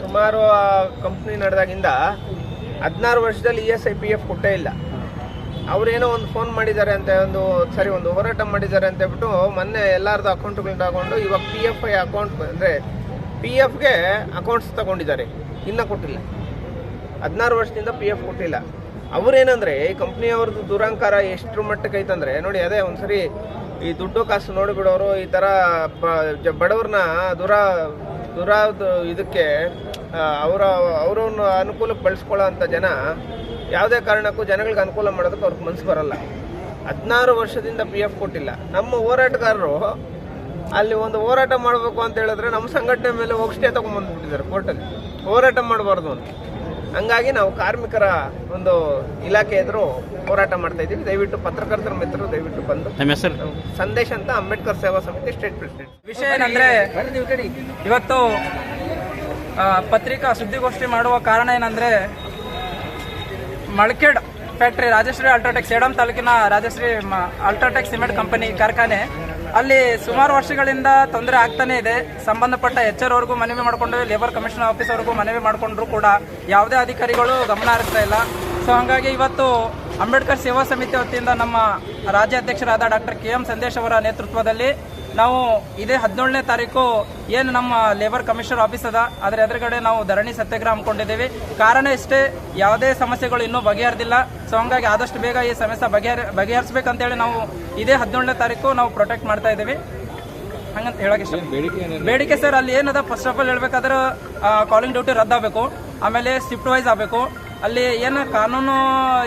ಸುಮಾರು ಕಂಪ್ನಿ ನಡೆದಾಗಿಂದ ಹದಿನಾರು ವರ್ಷದಲ್ಲಿ E S I P F ಕೊಟ್ಟೇ ಇಲ್ಲ. ಅವರೇನೋ ಒಂದು ಫೋನ್ ಮಾಡಿದ್ದಾರೆ ಅಂತ ಒಂದು, ಸರಿ, ಒಂದು ಹೋರಾಟ ಮಾಡಿದ್ದಾರೆ ಅಂತ ಹೇಳ್ಬಿಟ್ಟು ಮೊನ್ನೆ ಎಲ್ಲರದ್ದು ಅಕೌಂಟ್ಗಳನ್ನ ತಗೊಂಡು ಇವಾಗ ಪಿ ಎಫ್ ಐ ಅಕೌಂಟ್ ಅಂದರೆ ಪಿ ಎಫ್ಗೆ ಅಕೌಂಟ್ಸ್ ತಗೊಂಡಿದ್ದಾರೆ. ಇನ್ನೂ ಕೊಟ್ಟಿಲ್ಲ. ಹದಿನಾರು ವರ್ಷದಿಂದ ಪಿ ಎಫ್ ಕೊಟ್ಟಿಲ್ಲ. ಅವರೇನಂದ್ರೆ ಈ ಕಂಪ್ನಿಯವ್ರದ್ದು ದುರಂಕಾರ ಎಷ್ಟರ ಮಟ್ಟಕ್ಕೆ ಐತಂದ್ರೆ ನೋಡಿ, ಅದೇ ಒಂದ್ಸರಿ ಈ ದುಡ್ಡು ಕಾಸು ನೋಡಿಬಿಡೋರು ಈ ಥರ ಬಡವ್ರನ್ನ ದುರ ದುರ ಇದಕ್ಕೆ ಅವರ, ಅವ್ರನ್ನ ಅನುಕೂಲಕ್ಕೆ ಬಳಸ್ಕೊಳ್ಳೋ ಅಂಥ ಜನ, ಯಾವುದೇ ಕಾರಣಕ್ಕೂ ಜನಗಳಿಗೆ ಅನುಕೂಲ ಮಾಡೋದಕ್ಕೆ ಅವ್ರಿಗೆ ಮನಸ್ಸು ಬರಲ್ಲ. ಹದಿನಾರು ವರ್ಷದಿಂದ ಪಿ ಎಫ್ ಕೊಟ್ಟಿಲ್ಲ. ನಮ್ಮ ಹೋರಾಟಗಾರರು ಅಲ್ಲಿ ಒಂದು ಹೋರಾಟ ಮಾಡಬೇಕು ಅಂತ ಹೇಳಿದ್ರೆ ನಮ್ಮ ಸಂಘಟನೆ ಮೇಲೆ ಹೋಗಿ ಸ್ಟೇ ತಗೊಂಡ್ಬಂದ್ಬಿಟ್ಟಿದ್ದಾರೆ ಕೋರ್ಟಲ್ಲಿ. ಹೋರಾಟ ಮಾಡಬಾರ್ದು ಅಂತ. ಹಂಗಾಗಿ ನಾವು ಕಾರ್ಮಿಕರ ಒಂದು ಇಲಾಖೆ ಎದುರು ಹೋರಾಟ ಮಾಡ್ತಾ ಇದ್ದೀವಿ. ದಯವಿಟ್ಟು ಪತ್ರಕರ್ತರ ಮಿತ್ರರು ದಯವಿಟ್ಟು ಬಂದು ಸಂದೇಶ ಹೆಸರು? ಸಂದೇಶ್ ಅಂತ ಅಂಬೇಡ್ಕರ್ ಸೇವಾ ಸಮಿತಿ ಸ್ಟೇಟ್ ಪ್ರೆಸಿಡೆಂಟ್. ವಿಷಯ ಏನಂದ್ರೆ ಇವತ್ತು ಆ, ಪತ್ರಿಕಾ ಸುದ್ದಿಗೋಷ್ಠಿ ಮಾಡುವ ಕಾರಣ ಏನಂದ್ರೆ ಮಳಕೇಡ್ ಫ್ಯಾಕ್ಟ್ರಿ ರಾಜಶ್ರೀ ಅಲ್ಟ್ರಾಟೆಕ್ ಸೇಡಂ ತಾಲೂಕಿನ ರಾಜಶ್ರೀ ಮ- ಅಲ್ಟ್ರಾಟೆಕ್ ಸಿಮೆಂಟ್ ಕಂಪನಿ ಕಾರ್ಖಾನೆ ಅಲ್ಲಿ ಸುಮಾರು ವರ್ಷಗಳಿಂದ ತೊಂದರೆ ಆಗ್ತಾನೆ ಇದೆ. ಸಂಬಂಧಪಟ್ಟ ಎಚ್ ಅವ್ರಿಗೂ ಮನವಿ ಮಾಡಿಕೊಂಡು ಲೇಬರ್ ಕಮಿಷನರ್ ಆಫೀಸ್ ಅವ್ರಿಗೂ ಮನವಿ ಮಾಡಿಕೊಂಡ್ರು ಕೂಡ ಯಾವುದೇ ಅಧಿಕಾರಿಗಳು ಗಮನ ಹರಿಸ್ತಾ ಇಲ್ಲ. ಸೊ ಹಾಗಾಗಿ ಇವತ್ತು ಅಂಬೇಡ್ಕರ್ ಸೇವಾ ಸಮಿತಿ ವತಿಯಿಂದ ನಮ್ಮ ರಾಜ್ಯಾಧ್ಯಕ್ಷರಾದ ಡಾಕ್ಟರ್ ಕೆ ಎಂ ಸಂದೇಶ್ ಅವರ ನೇತೃತ್ವದಲ್ಲಿ ನಾವು ಇದೇ ಹದಿನೇಳನೇ ತಾರೀಕು ಏನು ನಮ್ಮ ಲೇಬರ್ ಕಮಿಷನರ್ ಆಫೀಸ್ ಅದ ಅದರ ಎದುರುಗಡೆ ನಾವು ಧರಣಿ ಸತ್ಯಾಗ್ರಹ ಹಮ್ಮಿಕೊಂಡಿದ್ದೇವೆ. ಕಾರಣ ಇಷ್ಟೇ, ಯಾವುದೇ ಸಮಸ್ಯೆಗಳು ಇನ್ನೂ ಬಗೆಹರಿದಿಲ್ಲ. ಸೊ ಹಂಗಾಗಿ ಆದಷ್ಟು ಬೇಗ ಈ ಸಮಸ್ಯೆ ಬಗೆಹರಿ, ಬಗೆಹರಿಸಬೇಕಂತೇಳಿ ನಾವು ಇದೇ ಹದಿನೇಳನೇ ತಾರೀಕು ನಾವು ಪ್ರೊಟೆಕ್ಟ್ ಮಾಡ್ತಾ ಇದ್ದೀವಿ. ಹಂಗಂತ ಹೇಳೋಕೆ ಇಷ್ಟ ಬೇಡಿಕೆ ಸರ್ ಅಲ್ಲಿ ಏನದ? ಫಸ್ಟ್ ಆಫ್ ಆಲ್ ಹೇಳ್ಬೇಕಾದ್ರೆ ಕಾಲಿಂಗ್ ಡ್ಯೂಟಿ ರದ್ದಾಗಬೇಕು. ಆಮೇಲೆ ಶಿಫ್ಟ್ ವೈಸ್ ಆಗಬೇಕು. ಅಲ್ಲಿ ಏನು ಕಾನೂನು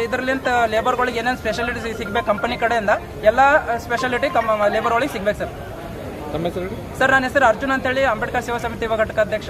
ಇದರಲ್ಲಿಂತ ಲೇಬರ್ಗಳಿಗೆ ಏನೇನು ಸ್ಪೆಷಾಲಿಟಿ ಸಿಗ್ಬೇಕು ಕಂಪನಿ ಕಡೆಯಿಂದ ಎಲ್ಲ ಸ್ಪೆಷಾಲಿಟಿ ಕಮ್ ಲೇಬರ್ಗಳಿಗೆ ಸಿಗ್ಬೇಕು ಸರ್. ಸರ್ ನನ್ನ ಹೆಸರು ಅರ್ಜುನ್ ಅಂತೇಳಿ ಅಂಬೇಡ್ಕರ್ ಸೇವಾ ಸಮಿತಿ ಘಟಕ ಅಧ್ಯಕ್ಷ.